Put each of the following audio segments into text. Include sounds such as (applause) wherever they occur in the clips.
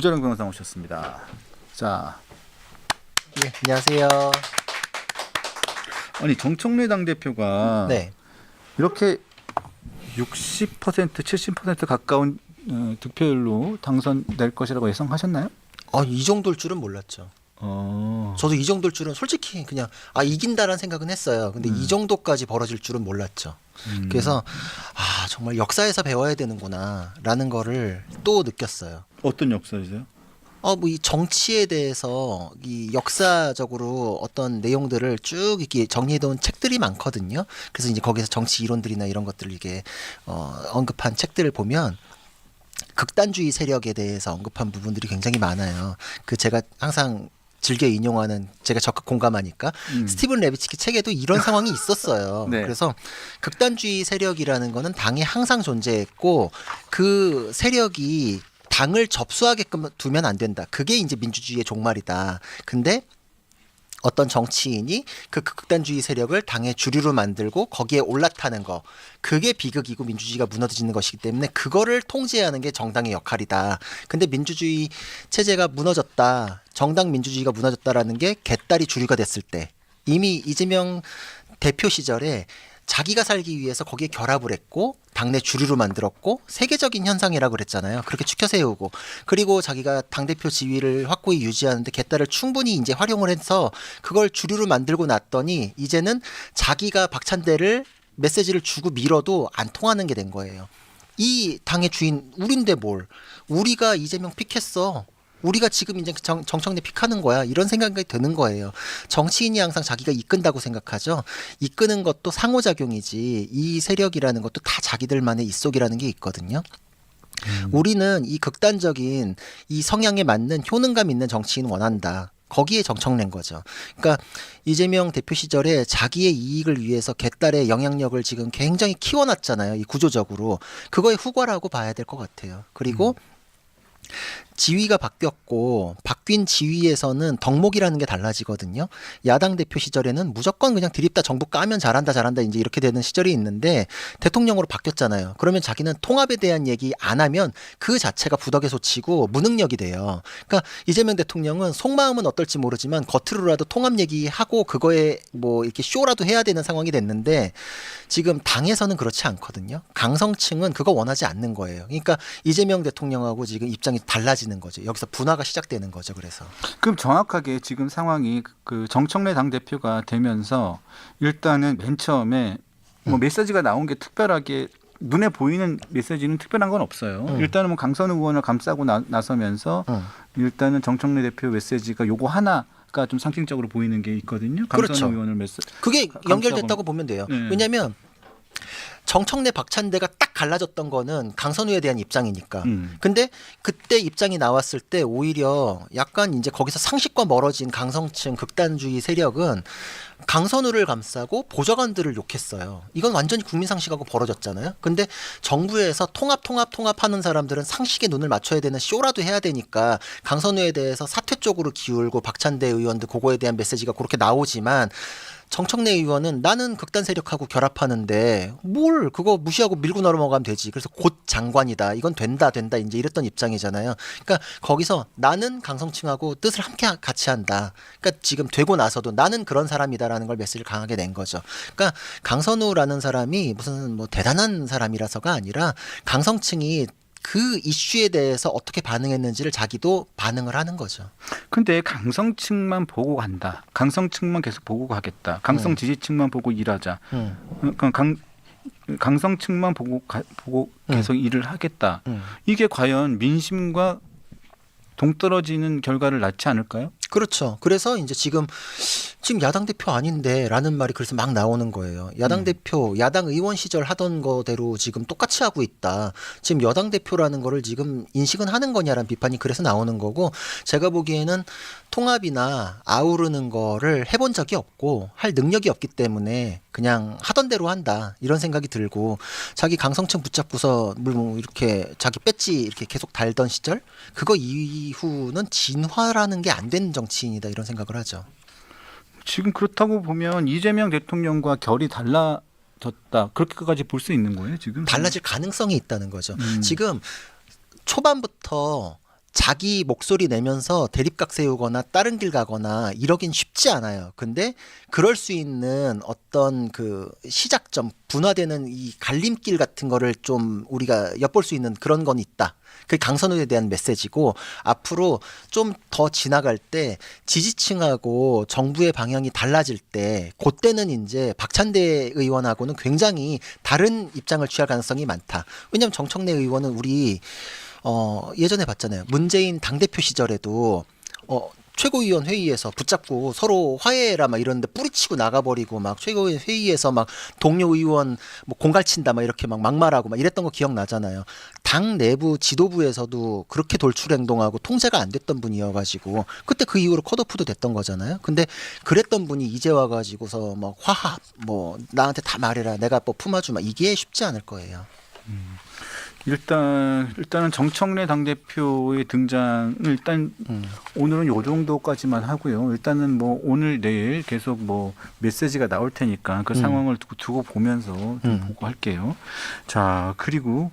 구자룡 변호사 오셨습니다. 자, 예, 안녕하세요. 아니 정청래 당 대표가 네. 이렇게 60% 70% 가까운 어, 득표율로 당선될 것이라고 예상하셨나요? 아, 이 정도일 줄은 몰랐죠. 어. 저도 이 정도일 줄은 솔직히 그냥 아 이긴다라는 생각은 했어요. 근데 이 정도까지 벌어질 줄은 몰랐죠. 음. 그래서 아 정말 역사에서 배워야 되는구나라는 거를 또 느꼈어요. 어떤 역사이세요? 어, 뭐 이 정치에 대해서 이 역사적으로 어떤 내용들을 쭉 이렇게 정리해둔 책들이 많거든요. 그래서 이제 거기서 정치 이론들이나 이런 것들을 이게 어, 언급한 책들을 보면 극단주의 세력에 대해서 언급한 부분들이 굉장히 많아요. 그 제가 항상 즐겨 인용하는 제가 적극 공감하니까 음. 스티븐 레비치키 책에도 이런 상황이 있었어요. (laughs) 네. 그래서 극단주의 세력이라는 거는 당에 항상 존재했고 그 세력이 당을 접수하게끔 두면 안 된다. 그게 이제 민주주의의 종말이다. 근데 어떤 정치인이 그 극단주의 세력을 당의 주류로 만들고 거기에 올라타는 거 그게 비극이고 민주주의가 무너지는 것이기 때문에 그거를 통제하는 게 정당의 역할이다. 근데 민주주의 체제가 무너졌다. 정당 민주주의가 무너졌다라는 게 개딸이 주류가 됐을 때 이미 이재명 대표 시절에 자기가 살기 위해서 거기에 결합을 했고 당내 주류로 만들었고 세계적인 현상이라고 그랬잖아요. 그렇게 추켜 세우고 그리고 자기가 당 대표 지위를 확고히 유지하는데 개딸을 충분히 이제 활용을 해서 그걸 주류로 만들고 났더니 이제는 자기가 박찬대를 메시지를 주고 밀어도 안 통하는 게 된 거예요. 이 당의 주인 우린데 뭘? 우리가 이재명 픽했어. 우리가 지금 이제 정, 정청래 픽하는 거야. 이런 생각이 드는 거예요. 정치인이 항상 자기가 이끈다고 생각하죠. 이끄는 것도 상호작용이지. 이 세력이라는 것도 다 자기들만의 입속이라는 게 있거든요. 우리는 이 극단적인 이 성향에 맞는 효능감 있는 정치인 원한다. 거기에 정청낸 거죠. 그러니까 이재명 대표 시절에 자기의 이익을 위해서 개딸의 영향력을 지금 굉장히 키워놨잖아요. 이 구조적으로 그거의 후과라고 봐야 될 것 같아요. 그리고 지위가 바뀌었고 바뀐 지위에서는 덕목이라는 게 달라지거든요. 야당 대표 시절에는 무조건 그냥 드립다 정부 까면 잘한다 잘한다 이제 이렇게 되는 시절이 있는데 대통령으로 바뀌었잖아요. 그러면 자기는 통합에 대한 얘기 안 하면 그 자체가 부덕의 소치고 무능력이 돼요. 그러니까 이재명 대통령은 속마음은 어떨지 모르지만 겉으로라도 통합 얘기하고 그거에 뭐 이렇게 쇼라도 해야 되는 상황이 됐는데 지금 당에서는 그렇지 않거든요. 강성층은 그거 원하지 않는 거예요. 그러니까 이재명 대통령하고 지금 입장이 달라 지는 거죠. 여기서 분화가 시작되는 거죠. 그래서 그럼 정확하게 지금 상황이 그 정청래 당 대표가 되면서 일단은 맨 처음에 뭐 음. 메시지가 나온 게 특별하게 눈에 보이는 메시지는 특별한 건 없어요. 음. 일단은 뭐 강선우 의원을 감싸고 나, 나서면서 음. 일단은 정청래 대표 메시지가 요거 하나 가 좀 상징적으로 보이는 게 있거든요. 그렇죠. 의원을 메시 그게 연결됐다고 보면 돼요. 네. 왜냐하면 정청래 박찬대가 딱 갈라졌던 거는 강선우에 대한 입장이니까. 음. 근데 그때 입장이 나왔을 때 오히려 약간 이제 거기서 상식과 멀어진 강성층 극단주의 세력은 강선우를 감싸고 보좌관들을 욕했어요. 이건 완전히 국민 상식하고 벌어졌잖아요. 근데 정부에서 통합 통합 통합하는 사람들은 상식에 눈을 맞춰야 되는 쇼라도 해야 되니까 강선우에 대해서 사퇴 쪽으로 기울고 박찬대 의원들 그거에 대한 메시지가 그렇게 나오지만 정청래 의원은 나는 극단 세력하고 결합하는데 뭘 그거 무시하고 밀고 넘어가면 되지. 그래서 곧 장관이다. 이건 된다 된다 이제 이랬던 입장이잖아요. 그러니까 거기서 나는 강성층하고 뜻을 함께 하- 같이 한다. 그러니까 지금 되고 나서도 나는 그런 사람이다라는 걸 메시지를 강하게 낸 거죠. 그러니까 강선우라는 사람이 무슨 뭐 대단한 사람이라서가 아니라 강성층이 그 이슈에 대해서 어떻게 반응했는지를 자기도 반응을 하는 거죠. 근데 강성층만 보고 간다. 강성층만 계속 보고 가겠다. 강성 음. 지지층만 보고 일하자. 음. 그러니까 강 강성층만 보고 가, 보고 음. 계속 일을 하겠다. 음. 이게 과연 민심과 동떨어지는 결과를 낳지 않을까요? 그렇죠. 그래서 이제 지금 지금 야당 대표 아닌데라는 말이 그래서 막 나오는 거예요. 야당 음. 대표, 야당 의원 시절 하던 거대로 지금 똑같이 하고 있다. 지금 여당 대표라는 거를 지금 인식은 하는 거냐라는 비판이 그래서 나오는 거고 제가 보기에는 통합이나 아우르는 거를 해본 적이 없고 할 능력이 없기 때문에 그냥 하던 대로 한다 이런 생각이 들고 자기 강성층 붙잡고서 뭐 이렇게 자기 배지 이렇게 계속 달던 시절 그거 이후는 진화라는 게 안 된 정 치인이다 이런 생각을 하죠. 지금 그렇다고 보면 이재명 대통령과 결이 달라졌다. 그렇게까지 볼 수 있는 거예요, 지금? 달라질 가능성이 있다는 거죠. 음. 지금 초반부터 자기 목소리 내면서 대립각 세우거나 다른 길 가거나 이러긴 쉽지 않아요. 근데 그럴 수 있는 어떤 그 시작점, 분화되는 이 갈림길 같은 거를 좀 우리가 엿볼 수 있는 그런 건 있다. 그게 강선우에 대한 메시지고 앞으로 좀 더 지나갈 때 지지층하고 정부의 방향이 달라질 때 그때는 이제 박찬대 의원하고는 굉장히 다른 입장을 취할 가능성이 많다. 왜냐하면 정청래 의원은 우리 어 예전에 봤잖아요. 문재인 당대표 시절에도 어 최고위원 회의에서 붙잡고 서로 화해라 막 이러는데 뿌리치고 나가버리고 막 최고위원 회의에서 막 동료 의원 뭐 공갈친다 막 이렇게 막 막말하고 막 이랬던 거 기억나잖아요. 당 내부 지도부에서도 그렇게 돌출 행동하고 통제가 안 됐던 분이어가지고 그때 그 이후로 컷오프도 됐던 거잖아요. 근데 그랬던 분이 이제 와가지고서 막 화합 뭐 나한테 다 말해라 내가 뭐 품어주마 이게 쉽지 않을 거예요. 일단 일단은 정청래 당 대표의 등장 일단 음. 오늘은 요 정도까지만 하고요. 일단은 뭐 오늘 내일 계속 뭐 메시지가 나올 테니까 그 음. 상황을 두고, 두고 보면서 좀 음. 보고 할게요. 자 그리고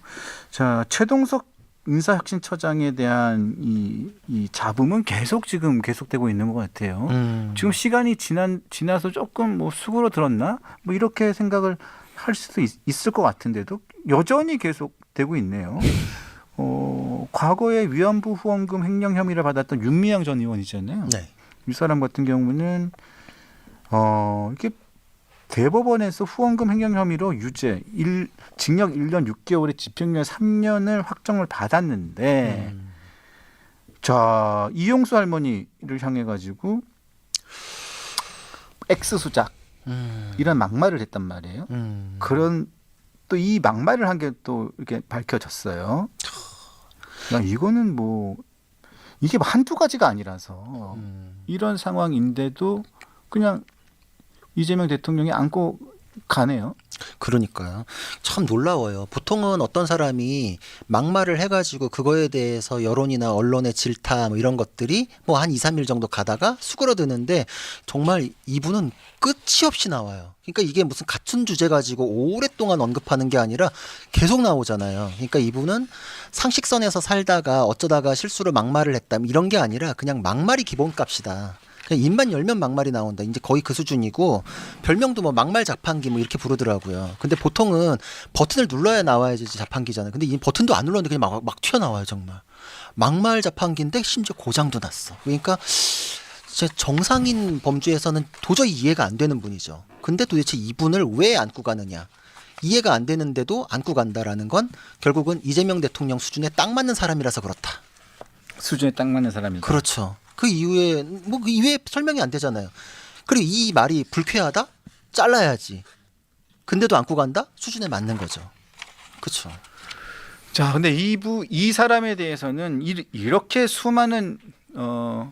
자 최동석 인사혁신처장에 대한 이, 이 잡음은 계속 지금 계속되고 있는 것 같아요. 음. 지금 시간이 지난 지나서 조금 뭐 수그러 들었나 뭐 이렇게 생각을 할 수도 있, 을것 같은데도 여전히 계속 되고 있네요. 어, 과거에 위안부 후원금 횡령 혐의를 받았던 윤미향 전 의원이잖아요. 네. 이 사람 같은 경우는 어 이게 대법원에서 후원금 횡령 혐의로 유죄, 일, 징역 1년 6개월에 집행유예 3년을 확정을 받았는데 음. 자 이용수 할머니를 향해 가지고 X 수작 음. 이런 막말을 했단 말이에요. 음. 그런 또 이 막말을 한 게 또 이렇게 밝혀졌어요. 야, 이거는 뭐 이게 뭐 한두 가지가 아니라서 음. 이런 상황인데도 그냥 이재명 대통령이 안고 가네요. 그러니까요. 참 놀라워요. 보통은 어떤 사람이 막말을 해가지고 그거에 대해서 여론이나 언론의 질타 뭐 이런 것들이 뭐 한 2, 3일 정도 가다가 수그러드는데 정말 이분은 끝이 없이 나와요. 그러니까 이게 무슨 같은 주제 가지고 오랫동안 언급하는 게 아니라 계속 나오잖아요. 그러니까 이분은 상식선에서 살다가 어쩌다가 실수로 막말을 했다 뭐 이런 게 아니라 그냥 막말이 기본값이다. 그냥 입만 열면 막말이 나온다. 이제 거의 그 수준이고 별명도 뭐 막말 자판기 뭐 이렇게 부르더라고요. 근데 보통은 버튼을 눌러야 나와야지 자판기잖아요. 근데 이 버튼도 안 눌렀는데 그냥 막, 막 튀어나와요, 정말. 막말 자판기인데 심지어 고장도 났어. 그러니까 진짜 정상인 범주에서는 도저히 이해가 안 되는 분이죠. 근데 도대체 이분을 왜 안고 가느냐? 이해가 안 되는데도 안고 간다라는 건 결국은 이재명 대통령 수준에 딱 맞는 사람이라서 그렇다. 수준에 딱 맞는 사람이다. 그렇죠. 그 이후에 뭐 그 이후에 설명이 안 되잖아요. 그리고 이 말이 불쾌하다? 잘라야지. 근데도 안고 간다? 수준에 맞는 거죠. 그렇죠. 자, 근데 이부 이 사람에 대해서는 이, 이렇게 수많은 어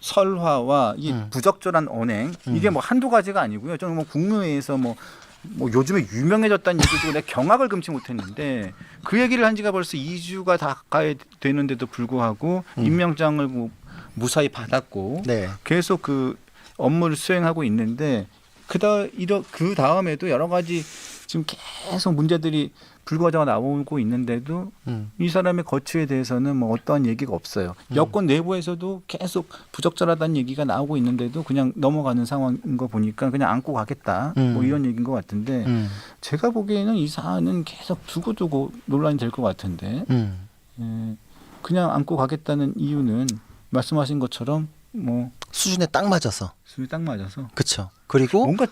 설화와 이 음. 부적절한 언행 이게 음. 뭐 한두 가지가 아니고요. 저는 뭐 국무회에서 뭐 뭐 요즘에 유명해졌다는 얘기 듣고 내가 경악을 금치 못했는데 그 얘기를 한 지가 벌써 2주가 다 가야 되는데도 불구하고 음. 임명장을 뭐 무사히 받았고 네. 계속 그 업무를 수행하고 있는데 그다 이러 그 다음에도 여러 가지 지금 계속 문제들이 불거져가 나오고 있는데도 음. 이 사람의 거취에 대해서는 뭐 어떠한 얘기가 없어요. 음. 여권 내부에서도 계속 부적절하다는 얘기가 나오고 있는데도 그냥 넘어가는 상황인 거 보니까 그냥 안고 가겠다. 음. 뭐 이런 얘기인 것 같은데 음. 제가 보기에는 이 사안은 계속 두고두고 논란이 될 것 같은데 음. 예, 그냥 안고 가겠다는 이유는 말씀하신 것처럼 뭐 수준에 딱 맞아서. 수이 딱 맞아서 그렇죠. 그리고 뭔가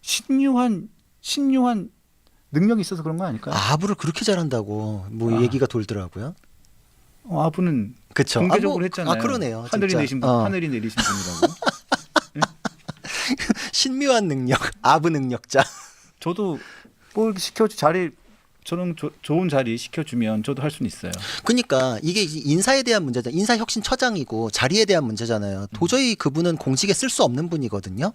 신유한 신유한 능력이 있어서 그런 거 아닐까요? 아부를 그렇게 잘한다고 뭐 아. 얘기가 돌더라고요. 어, 아부는 그렇죠. 공개적으로 아, 뭐, 했잖아요. 아 그러네요. 하늘이 진짜. 내신 분, 어. 하늘이 내리신 분이라고. (laughs) 신묘한 능력, 아부 능력자. 저도 뭐 시켜 자리 저는 조, 좋은 자리 시켜주면 저도 할 수는 있어요. 그러니까 이게 인사에 대한 문제잖아요. 인사 혁신처장이고 자리에 대한 문제잖아요. 도저히 그분은 공직에 쓸 수 없는 분이거든요.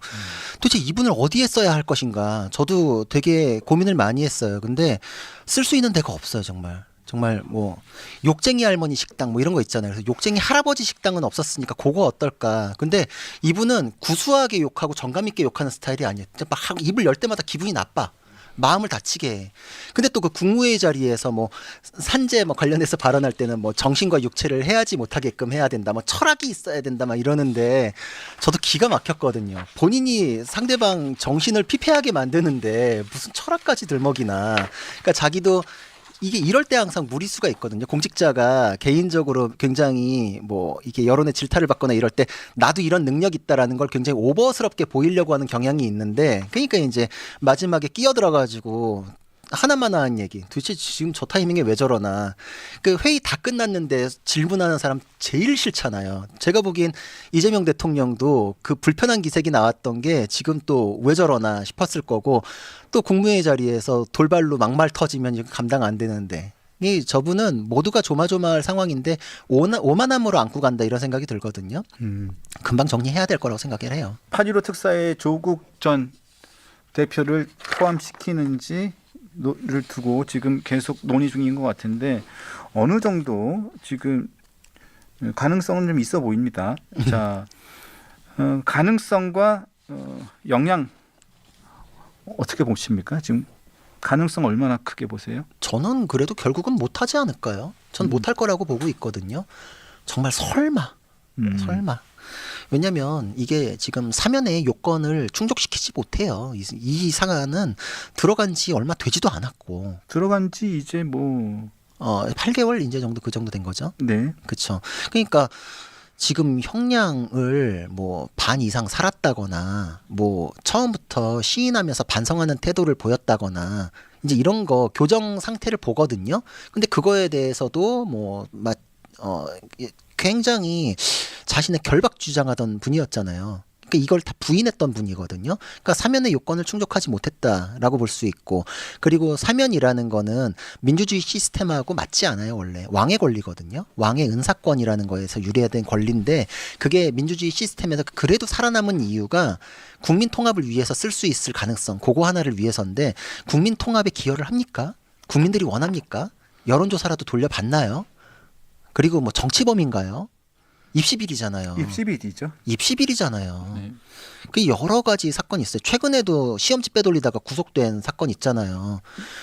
도대체 이분을 어디에 써야 할 것인가? 저도 되게 고민을 많이 했어요. 근데 쓸 수 있는 데가 없어요, 정말. 정말 뭐 욕쟁이 할머니 식당 뭐 이런 거 있잖아요. 그래서 욕쟁이 할아버지 식당은 없었으니까 그거 어떨까? 근데 이분은 구수하게 욕하고 정감 있게 욕하는 스타일이 아니에요. 막 입을 열 때마다 기분이 나빠. 마음을 다치게 해. 근데 또 그 국무회의 자리에서 뭐 산재 뭐 관련해서 발언할 때는 뭐 정신과 육체를 해하지 못하게끔 해야 된다. 뭐 철학이 있어야 된다. 막 이러는데 저도 기가 막혔거든요. 본인이 상대방 정신을 피폐하게 만드는데 무슨 철학까지 들먹이나. 그러니까 자기도 이게 이럴 때 항상 무리수가 있거든요. 공직자가 개인적으로 굉장히 뭐 이게 여론의 질타를 받거나 이럴 때 나도 이런 능력 있다라는 걸 굉장히 오버스럽게 보이려고 하는 경향이 있는데 그러니까 이제 마지막에 끼어들어 가지고 하나만한 얘기. 도대체 지금 저 타이밍에 왜 저러나. 그 회의 다 끝났는데 질문하는 사람 제일 싫잖아요. 제가 보기엔 이재명 대통령도 그 불편한 기색이 나왔던 게 지금 또 왜 저러나 싶었을 거고 또 국무회의 자리에서 돌발로 막말 터지면 감당 안 되는데. 이 저분은 모두가 조마조마할 상황인데 오나, 오만함으로 안고 간다 이런 생각이 들거든요. 음. 금방 정리해야 될 거라고 생각을 해요. 8.15 특사에 조국 전 대표를 포함시키는지 를 두고 지금 계속 논의 중인 것 같은데 어느 정도 지금 가능성은 좀 있어 보입니다. 자, 어, 가능성과 어, 영향 어떻게 보십니까? 지금 가능성 얼마나 크게 보세요? 저는 그래도 결국은 못하지 않을까요? 전 음. 못할 거라고 보고 있거든요. 정말 설마, 음. 설마. 왜냐하면 이게 지금 사면의 요건을 충족시키지 못해요. 이, 이 상한은 들어간 지 얼마 되지도 않았고, 들어간 지 이제 뭐 어, 8개월 이제 정도 그 정도 된 거죠. 네. 그렇죠. 그러니까 지금 형량을 뭐 반 이상 살았다거나 뭐 처음부터 시인하면서 반성하는 태도를 보였다거나 이제 이런 거 교정 상태를 보거든요. 근데 그거에 대해서도 뭐막 어 굉장히 자신의 결박 주장하던 분이었잖아요. 그러니까 이걸 다 부인했던 분이거든요. 그러니까 사면의 요건을 충족하지 못했다라고 볼 수 있고 그리고 사면이라는 거는 민주주의 시스템하고 맞지 않아요 원래 왕의 권리거든요. 왕의 은사권이라는 거에서 유래된 권리인데 그게 민주주의 시스템에서 그래도 살아남은 이유가 국민 통합을 위해서 쓸 수 있을 가능성 그거 하나를 위해서인데 국민 통합에 기여를 합니까? 국민들이 원합니까? 여론조사라도 돌려봤나요? 그리고 뭐 정치범인가요? 입시비리잖아요. 입시비리죠. 입시비리잖아요. 네. 그 여러 가지 사건이 있어요. 최근에도 시험지 빼돌리다가 구속된 사건 있잖아요.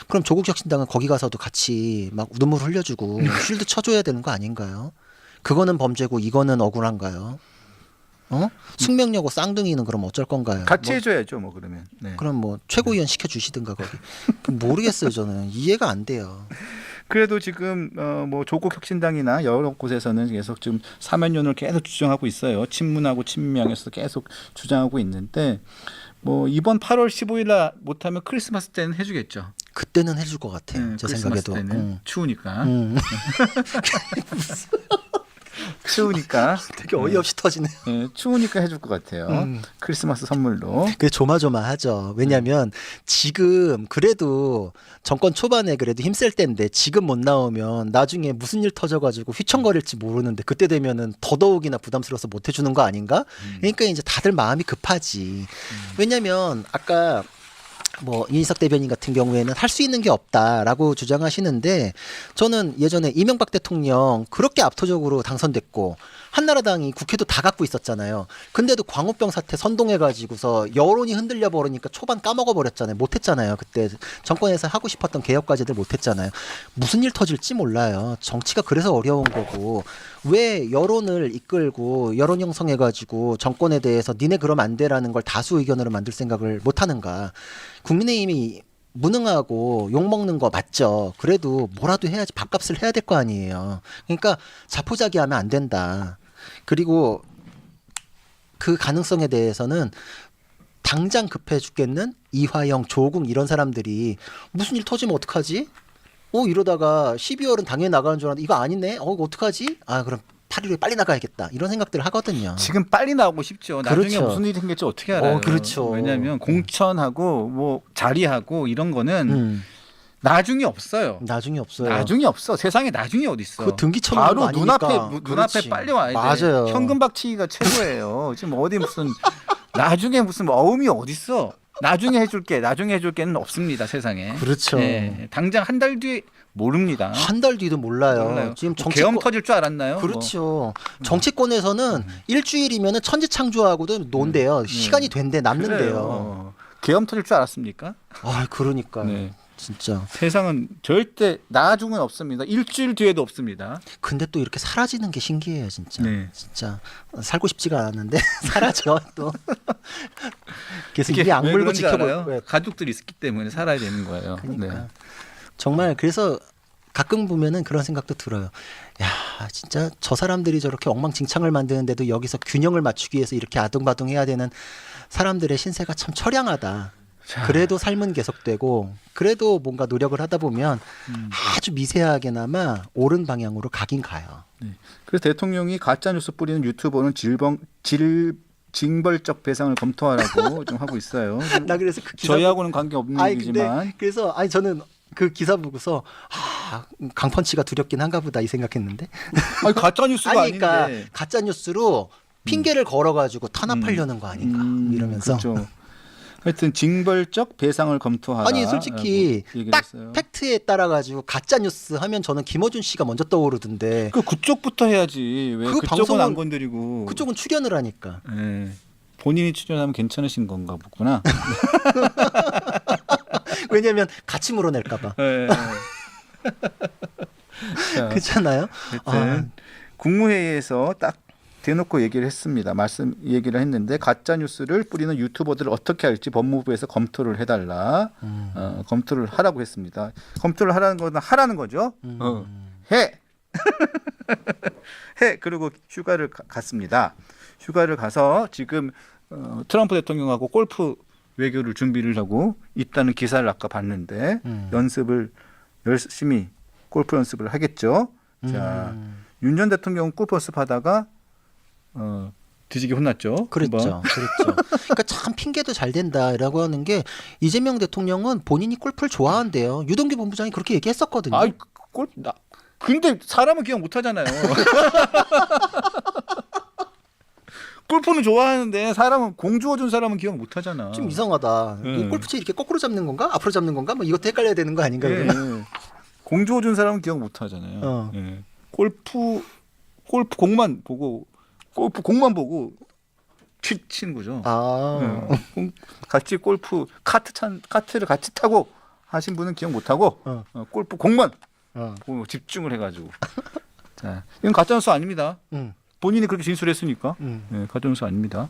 그럼 조국 혁신당은 거기 가서도 같이 막 눈물 흘려주고 쉴드 쳐줘야 되는 거 아닌가요? 그거는 범죄고 이거는 억울한가요? 어? 숙명여고 쌍둥이는 그럼 어쩔 건가요? 같이 뭐, 해줘야죠, 뭐 그러면. 네. 그럼 뭐 최고위원 시켜주시든가 거기 (laughs) 모르겠어요 저는 이해가 안 돼요. 그래도 지금 어, 뭐 조국 혁신당이나 여러 곳에서는 계속 지금 사면론을 계속 주장하고 있어요. 친문하고 친명에서 계속 주장하고 있는데 뭐 이번 8월 15일 날 못하면 크리스마스 때는 해주겠죠. 그때는 해줄 것 같아요. 네, 제 생각에도. 때는 응. 추우니까 음. (laughs) (laughs) 추우니까 (laughs) 되게 어이없이 터지네. 네, 추우니까 해줄 것 같아요. 음. 크리스마스 선물로. 그게 조마조마하죠. 왜냐하면 지금 그래도 정권 초반에 그래도 힘쓸 때인데 지금 못 나오면 나중에 무슨 일 터져가지고 휘청거릴지 모르는데 그때 되면은 더더욱이나 부담스러워서 못 해주는 거 아닌가? 그러니까 이제 다들 마음이 급하지. 왜냐하면 아까 뭐 이인석 대변인 같은 경우에는 할 수 있는 게 없다라고 주장하시는데 저는 예전에 이명박 대통령 그렇게 압도적으로 당선됐고 한나라당이 국회도 다 갖고 있었잖아요. 근데도 광우병 사태 선동해 가지고서 여론이 흔들려 버리니까 초반 까먹어 버렸잖아요. 못 했잖아요. 그때 정권에서 하고 싶었던 개혁 과제들 못 했잖아요. 무슨 일 터질지 몰라요. 정치가 그래서 어려운 거고 왜 여론을 이끌고 여론 형성해 가지고 정권에 대해서 니네 그러면 안 돼라는 걸 다수 의견으로 만들 생각을 못 하는가? 국민의힘이 무능하고 욕 먹는 거 맞죠. 그래도 뭐라도 해야지 밥값을 해야 될 거 아니에요. 그러니까 자포자기하면 안 된다. 그리고 그 가능성에 대해서는 당장 급해 죽겠는 이화영, 조국 이런 사람들이 무슨 일 터지면 어떡하지? 어 이러다가 12월은 당연히 나가는 줄 알았는데 이거 아니네. 어 이거 어떡하지? 아 그럼 8일에 빨리 나가야겠다. 이런 생각들을 하거든요. 지금 빨리 나오고 싶죠. 나중에 그렇죠. 무슨 일이 생길지 어떻게 알아요? 어, 그렇죠. 왜냐하면 공천하고 뭐 자리하고 이런 거는 음, 나중이 없어요. 나중에 없어요. 나중이 없어. 세상에 나중이 어디 있어? 그 등기 처분 바로. 눈앞에 무- 눈앞에. 빨리 와야 돼. 맞아요. 현금 박치기가 최고예요. 지금 어디 무슨 (laughs) 나중에 무슨 어음이 어디 있어? 나중에 해줄게. 나중에 해줄게는 없습니다. 세상에. 그렇죠. 예, 당장 한 달 뒤에 모릅니다. 한 달 뒤도 몰라요. 몰라요. 지금 뭐 정치권 계엄 터질 줄 알았나요? 뭐. 그렇죠. 정치권에서는 일주일이면은 천지창조하고도 논대요. 시간이 된대 남는데요. 계엄 터질 줄 알았습니까? 아, 그러니까 네. 진짜. 세상은 절대 나중은 없습니다. 일주일 뒤에도 없습니다. 근데 또 이렇게 사라지는 게 신기해요, 진짜. 네. 진짜 살고 싶지가 않았는데 (laughs) 사라져 또. (laughs) 그래서 이게 악물고? 왜 가족들이 있기 때문에 살아야 되는 거예요. 그러니까 네. 정말 그래서 가끔 보면은 그런 생각도 들어요. 야, 진짜 저 사람들이 저렇게 엉망진창을 만드는데도 여기서 균형을 맞추기 위해서 이렇게 아둥바둥 해야 되는 사람들의 신세가 참 처량하다. 자. 그래도 삶은 계속되고 그래도 뭔가 노력을 하다 보면 음. 아주 미세하게나마 옳은 방향으로 가긴 가요. 네. 그래서 대통령이 가짜 뉴스 뿌리는 유튜버는 질병 질 징벌적 배상을 검토하라고 (laughs) 좀 하고 있어요. 나 그래서 그 기사 저희하고는 관계 없는 아니 얘기지만 근데 그래서 아니 저는 그 기사 보고서 아, 강펀치가 두렵긴 한가 보다 이 생각했는데 아니 가짜 뉴스가 아니. 그러니까 가짜 뉴스로 핑계를 걸어가지고 탄압하려는 거 아닌가 음, 이러면서 그렇죠. 하여튼 징벌적 배상을 검토하라. 아니 솔직히 얘기를 딱 했어요. 팩트에 따라 가지고 가짜 뉴스 하면 저는 김어준 씨가 먼저 떠오르던데 그 그쪽부터 해야지. 왜 그 그쪽은 안 건드리고. 그쪽은 출연을 하니까 예. 본인이 출연하면 괜찮으신 건가 보구나. (laughs) 왜냐면 같이 물어낼까봐 예. 자, (laughs) 그렇잖아요. 아, 하여튼 국무회의에서 딱 대놓고 얘기를 했습니다. 말씀 얘기를 했는데 가짜 뉴스를 뿌리는 유튜버들을 어떻게 할지 법무부에서 검토를 해달라. 음. 어, 검토를 하라고 했습니다. 검토를 하라는 거는 하라는 거죠. 음. 어, 해. (laughs) 해. 그리고 휴가를 가- 갔습니다. 휴가를 가서 지금 어, 트럼프 대통령하고 골프 외교를 준비를 하고 있다는 기사를 아까 봤는데 음. 연습을 열심히 골프 연습을 하겠죠. 자, 음. 윤전 대통령 골프 연습하다가 어, 뒤지게 혼났죠. 그랬죠. 한번. 그랬죠. 그러니까 참 핑계도 잘 된다라고 하는 게 이재명 대통령은 본인이 골프를 좋아한대요. 유동규 본부장이 그렇게 얘기했었거든요. 아이 골 나. 근데 사람은 기억 못 하잖아요. (laughs) 골프는 좋아하는데 사람은 공 주어준 사람은 기억 못 하잖아. 좀 이상하다. 네. 이 골프채 이렇게 거꾸로 잡는 건가? 앞으로 잡는 건가? 뭐 이것도 헷갈려야 되는 거 아닌가? 예? 예. 공 주어준 사람은 기억 못 하잖아요. 어. 예. 골프 골프 공만 보고 골프 공만 보고 치, 치는 거죠. 아, 예. 공- 같이 골프 카트 찬 카트를 같이 타고 하신 분은 기억 못 하고 어. 어, 골프 공만 어. 보고 집중을 해가지고. 자, 이건 가짜뉴스 아닙니다. 음, 본인이 그렇게 진술했으니까 음. 예, 가짜뉴스 아닙니다.